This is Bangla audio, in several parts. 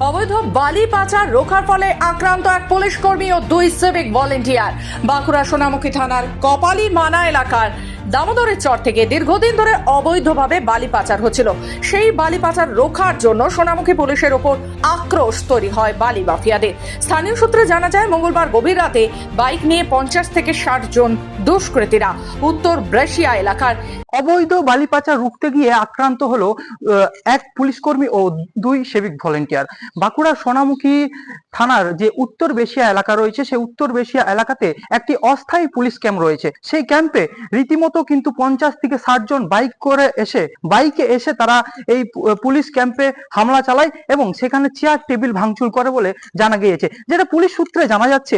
অবৈধ বালি পাচার রোখার ফলে আক্রান্ত এক পুলিশ কর্মী ও দুই সিভিক ভলেন্টিয়ার বাঁকুড়া সোনামুখী থানার কপালি মানা এলাকার দামোদরের চর থেকে দীর্ঘদিন ধরে অবৈধভাবে বালি পাচার হচ্ছিল। সেই বালি পাচার রোখার জন্য সোনামুখী পুলিশের ওপর আক্রোশ তৈরি হয় বালি মাফিয়াদের। স্থানীয় সূত্রে জানা যায়, মঙ্গলবার গভীর রাতে বাইক নিয়ে পঞ্চাশ থেকে ষাট জন দুষ্কৃতীরা উত্তর ব্রেশিয়া এলাকার অবৈধ বালি পাচার রুখতে গিয়ে আক্রান্ত হলো এক পুলিশ কর্মী ও দুই সেবিক ভলেন্টিয়ার। বাঁকুড়ার সোনামুখী থানার যে উত্তর বেশিয়া এলাকা রয়েছে, সেই উত্তর বেশিয়া এলাকাতে একটি অস্থায়ী পুলিশ ক্যাম্প রয়েছে। সেই ক্যাম্পে রীতিমতো কিন্তু পঞ্চাশ থেকে ষাট জন বাইক করে এসে, বাইকে এসে তারা এই পুলিশ ক্যাম্পে হামলা চালায় এবং সেখানে চেয়ার, টেবিল ভাঙচুর করে বলে জানা গিয়েছে। যেটা পুলিশ সূত্রে জানা যাচ্ছে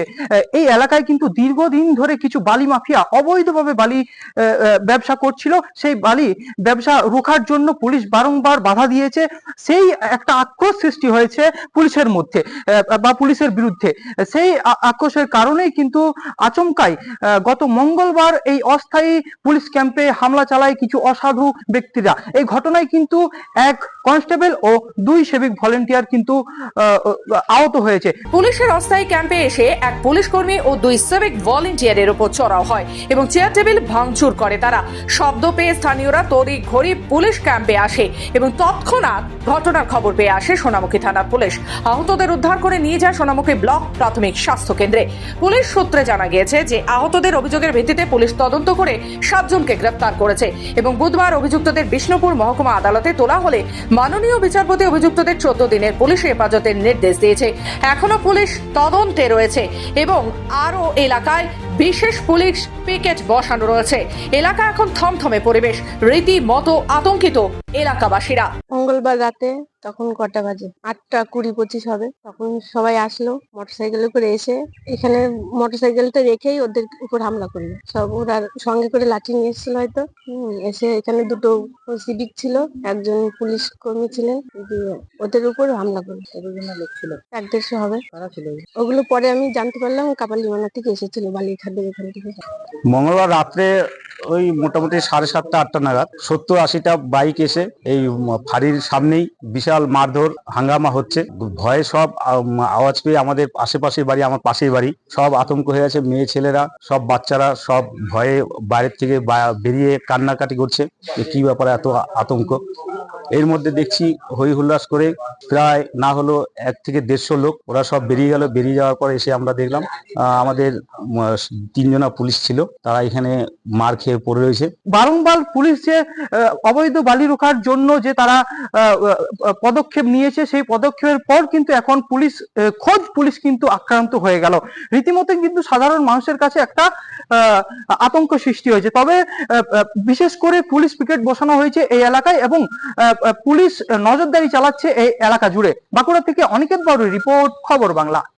এই এলাকায় কিন্তু দীর্ঘদিন ধরে কিছু বালি মাফিয়া অবৈধভাবে বালি ব্যবসা করছিল। সেই বালি ব্যবসা রোখার জন্য পুলিশ বারংবার বাধা দিয়েছে। সেই একটা আক্রোশ সৃষ্টি হয়েছে পুলিশের মধ্যে। বা পুলিশের বিরুদ্ধে। সেই আক্রোশের কারণেই কিন্তু আচমকাই গত মঙ্গলবার এই অস্থায়ী পুলিশ ক্যাম্পে হামলা চালায় কিছু অসাধু ব্যক্তিরা। এই ঘটনায় কিন্তু এক কনস্টেবল ও দুই সেবিক ভলেন্টিয়ার কিন্তু আহ, আহ, আহত হয়েছে। পুলিশের অস্থায়ী ক্যাম্পে এসে এক পুলিশ কর্মী ও দুই সিভিক ভলেন্টিয়ারের উপর চড়াও হয় এবং চেয়ার টেবিল ভাঙচুর করে তারা। শব্দ পেয়ে স্থানীয়রা তড়ি ঘড়ি পুলিশ ক্যাম্পে আসে এবং তৎক্ষণাৎ ঘটনার খবর পেয়ে আসে সোনামুখী থানার পুলিশ। আহতদের উদ্ধার করে নিয়ে যায় সোনামুখী ব্লক প্রাথমিক স্বাস্থ্য কেন্দ্রে। পুলিশ সূত্রে জানা গিয়েছে যে আহতদের অভিযোগের ভিত্তিতে পুলিশ তদন্ত করে সাতজনকে গ্রেপ্তার করেছে এবং বুধবার অভিযুক্তদের বিষ্ণুপুর মহকুমা আদালতে তোলা হলে মাননীয় বিচারপতি অভিযুক্তদের চোদ্দ দিনের পুলিশ হেফাজতের নির্দেশ দিয়েছে। এখনও পুলিশ তদন্তে রয়েছে এবং আরও এলাকায় বিশেষ পুলিশ পিকেট বসানো রয়েছে। এলাকা এখন থমথমে পরিবেশ রীতি রীতিমতো আতঙ্কিত এলাকাবাসীরা। মঙ্গলবার রাতে তখন কটা বাজে? আটটা কুড়ি পঁচিশ হবে। তখন সবাই আসলো, মোটরসাইকেলে করে এসে এখানে মোটরসাইকেলটা রেখেই ওদের উপর হামলা করল। সব ওরা সঙ্গে করে লাঠি নিয়ে এসেছিল হয়তো। এসে এখানে দুটো সিভিক ছিল, একজন পুলিশ কর্মী ছিলেন ওদের উপর হামলা করল। লোক ছিল এক দেড়শো হবে। ওগুলো পরে আমি জানতে পারলাম কাপালিমানা থেকে এসেছিল থেকে মঙ্গলবার রাত্রে ওই মোটামুটি সাড়ে সাতটা, আটটা নাগাদ। সত্তর, আশিটা বাইক এসে এই ফাঁড়ির সামনেই বিশাল মারধর, হাঙ্গামা হচ্ছে। ভয়ে সব আওয়াজ পেয়ে আমাদের আশেপাশের বাড়ি, আমার পাশের বাড়ি, সব আতঙ্ক হয়ে আছে। মেয়ে ছেলেরা, সব বাচ্চারা, সব ভয়ে বাইরের থেকে বেরিয়ে কান্নাকাটি করছে। যে কি ব্যাপারে, এত আতঙ্ক? এর মধ্যে দেখছি হই হুল্লাস করে প্রায় না হলো এক থেকে দেড়শো লোক, ওরা সব বেরিয়ে গেল। বেরিয়ে যাওয়ার পর এসে আমরা দেখলাম আমাদের তিনজনা পুলিশ ছিল। তারা এখানে মার খেয়ে পড়ে রয়েছে। বারংবার পুলিশ যে অবৈধ বালি রোখার জন্য যে তারা পদক্ষেপ নিয়েছে, সেই পদক্ষেপের পর কিন্তু এখন পুলিশ খোদ পুলিশ কিন্তু আক্রান্ত হয়ে গেল। রীতিমতো কিন্তু সাধারণ মানুষের কাছে একটা আতঙ্ক সৃষ্টি হয়েছে। তবে বিশেষ করে পুলিশ পিকেট বসানো হয়েছে এই এলাকায় এবং পুলিশ নজরদারি চালাচ্ছে এই এলাকা জুড়ে। বাঁকুড়া থেকে অনিকেত বাবুর রিপোর্ট, খবর বাংলা।